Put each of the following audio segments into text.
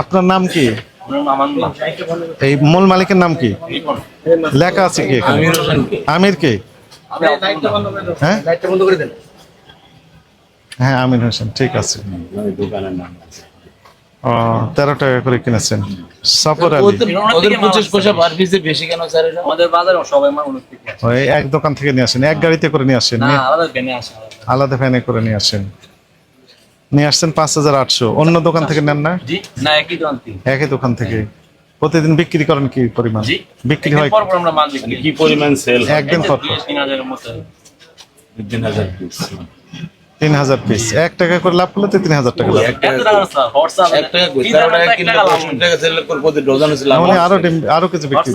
আপনার নাম কি? এই মূল মালিকের নাম কি? লেখা আছে কি এখানে? আমির কে? হ্যাঁ? হ্যাঁ আমির হোসেন ঠিক আছে। ও তেরো টাকা করে কিনেছেন। সফর আলী। এক দোকান থেকে নিয়ে আসেন এক গাড়িতে করে নিয়ে আসেন। না আলাদা ভ্যানে আলাদা। আলাদা ফ্যানে করে নিয়ে আসেন। নিয়ে আসছেন পাঁচ হাজার আটশো। অন্য দোকান থেকে নেন না? না একই দোকান থেকে। একই দোকান থেকে। প্রতিদিন বিক্রি করেন কি পরিমাণ? বিক্রি হয় কি পরিমাণ সেল একদিন পর তিন হাজার পিস তিন হাজার পিস এক টাকা করে লাভ করলে তো তিন হাজার টাকা লাভ। মানে আরও আরও কিছু বিক্রি।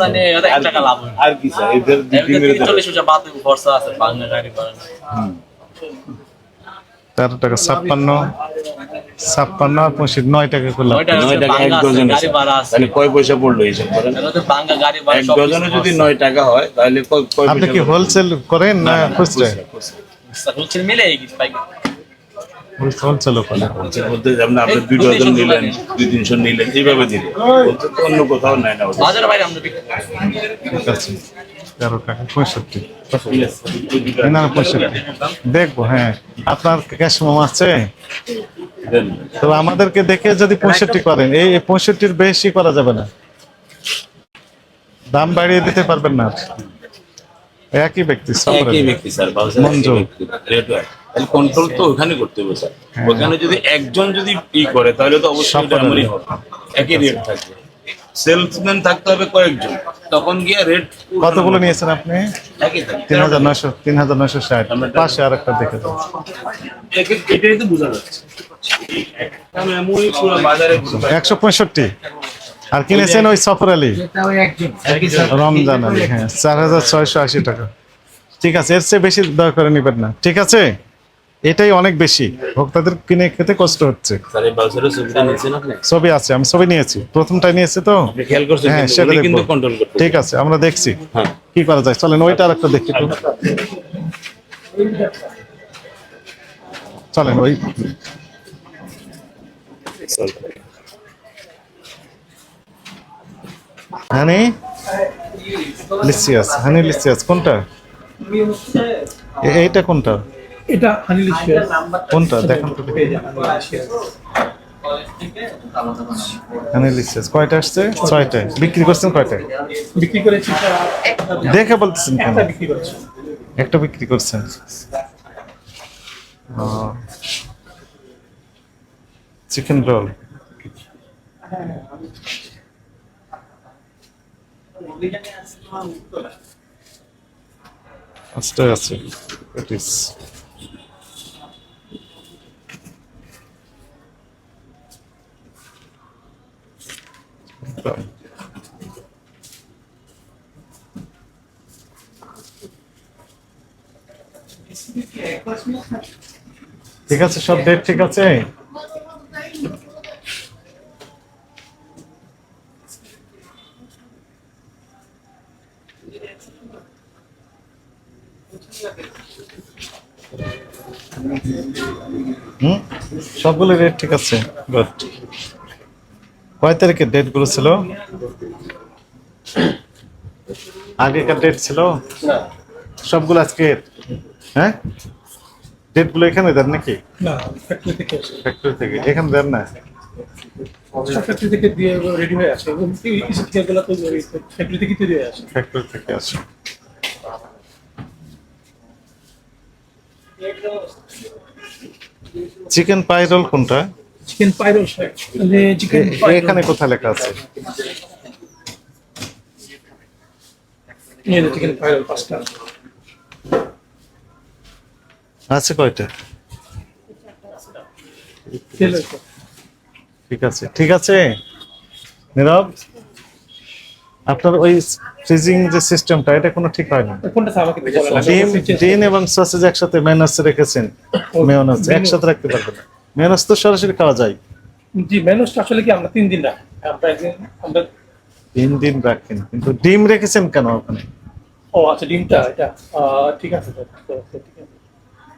আর কি স্যার তেরো টাকা ছাপ্পান্ন ছাপ্পান্ন আর পঁচিশ নয় টাকা করে লাভ। নয় টাকা নয় এক ডজন তাহলে কয় পয়সা পড়ল হিসাব করেন এক ডজনে যদি নয় টাকা হয় তাহলে আপনি কি হোলসেল করেন না খুচরা মিলে এই কিছু পাইকারি হোলসেল করেন। হোলসেল বলতে যেমন আপনি দুই ডজন নিলেন দুই তিনশো নিলেন এইভাবে দিলেন অন্য কোথাও নাই না ওটা। বাইরে আমরা ঠিক আছে। তেরো টাকা পঁয়ষট্টি। না পঁয়ষট্টি। দেখব হ্যাঁ। আপনার ক্যাশ মোম আছে? তো আমাদেরকে দেখে যদি পঁয়ষট্টি করেন এই পঁয়ষট্টির বেশি করা যাবে না। দাম বাড়িয়ে দিতে পারবেন না একই ব্যক্তি একই স্যার কন্ট্রোল তো ওখানে করতে হবে স্যার। ওখানে যদি একজন যদি ই করে তাহলে তো অবশ্যই। হবে। একই রেট থাকবে। সেলসম্যান থাকতে হবে কয়েকজন। তখন গিয়ে রেট কতগুলো নিয়েছেন আপনি? তিন হাজার নয়শো তিন হাজার নয়শো ষাট। পাশে আর একটা দেখে এক- এটাই তো বোঝা যাচ্ছে। একশো পঁয়ষট্টি। আর কিনেছেন ওই সফর আলী? রমজান আলী হ্যাঁ চার হাজার ছয়শো আশি টাকা। ঠিক আছে এর চেয়ে বেশি দয়া করে নেবেন না। ঠিক আছে? এটাই অনেক বেশি। ভোক্তাদের কিনে খেতে কষ্ট হচ্ছে। ছবি আছে আমি ছবি নিয়েছি। প্রথমটাই নিয়েছি তো? হ্যাঁ সেটা দেখব। ঠিক আছে আমরা দেখছি। হ্যাঁ। কি করা যায়? চলেন ওইটা আর একটা দেখি চলেন ওই হানি? লিসিয়াস হানি লিসিয়াস কোনটা? এইটা কোনটা? এটা হানি লিশিয়াস কোনটা? দেখেন তো। দেখি। হানি লিসিয়াস কয়টা আসছে? ছয়টায় বিক্রি করছেন কয়টায় বিক্রি করেছি দেখে বলতেছেন কেন? একটা বিক্রি করেছি। একটা বিক্রি করছেন। Chicken roll. পাঁচটা আছে। প্যাটিস ঠিক আছে সব ডেট ঠিক আছে? হুম? সবগুলো রেট ঠিক আছে গুড কয় তারিখের ডেটগুলো ছিল? আগেকার ডেট ছিল? সবগুলো আজকে হ্যাঁ? ডেটগুলো এখানে দেন নাকি? না ফ্যাক্টরি থেকে ফ্যাক্টরি থেকে। এখানে দেন না? ফ্যাক্টরি থেকে দিয়ে রেডি হয়ে আসে। ফ্যাক্টরি থেকে তৈরি হয়ে আসে। ফ্যাক্টরি থেকে আসে। চিকেন পাই রোল কোনটা? চিকেন পাইরো চিকেন এখানে কোথায় লেখা আছে? চিকেন পাইরো পাঁচটা। আছে কয়টা? ঠিক আছে। ঠিক আছে। নীরব আপনার ওই ফ্রিজিং যে সিস্টেমটা এটা কোনো ঠিক হয় না। ডিম ডিম এবং সসেজ একসাথে মেয়নাস রেখেছেন। মেয়নাস একসাথে রাখতে পারবেন না। মেহনাজ তো সরাসরি খাওয়া যায়। জি মেহনাজটা আসলে কি আমরা তিন দিন রাখি? আমরা একদিন আমরা তিন দিন রাখেন কিন্তু ডিম রেখেছেন কেন ওখানে? ও আচ্ছা ডিমটা এটা ঠিক আছে স্যার ঠিক আছে।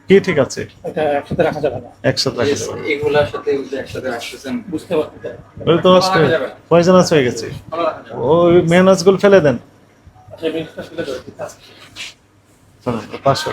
কি ঠিক আছে? এটা একসাথে রাখা যাবে না। একসাথে রাখা যাবে এগুলোর সাথে একসাথে রাখতেছেন। বুঝতে পারতেছেন ওই তো আসলে পয়জনাস হয়ে গেছে। ওই মেহনাজগুলো ফেলে দেন। আচ্ছা মেহনাজ ফেলে দেন পাঁচশো।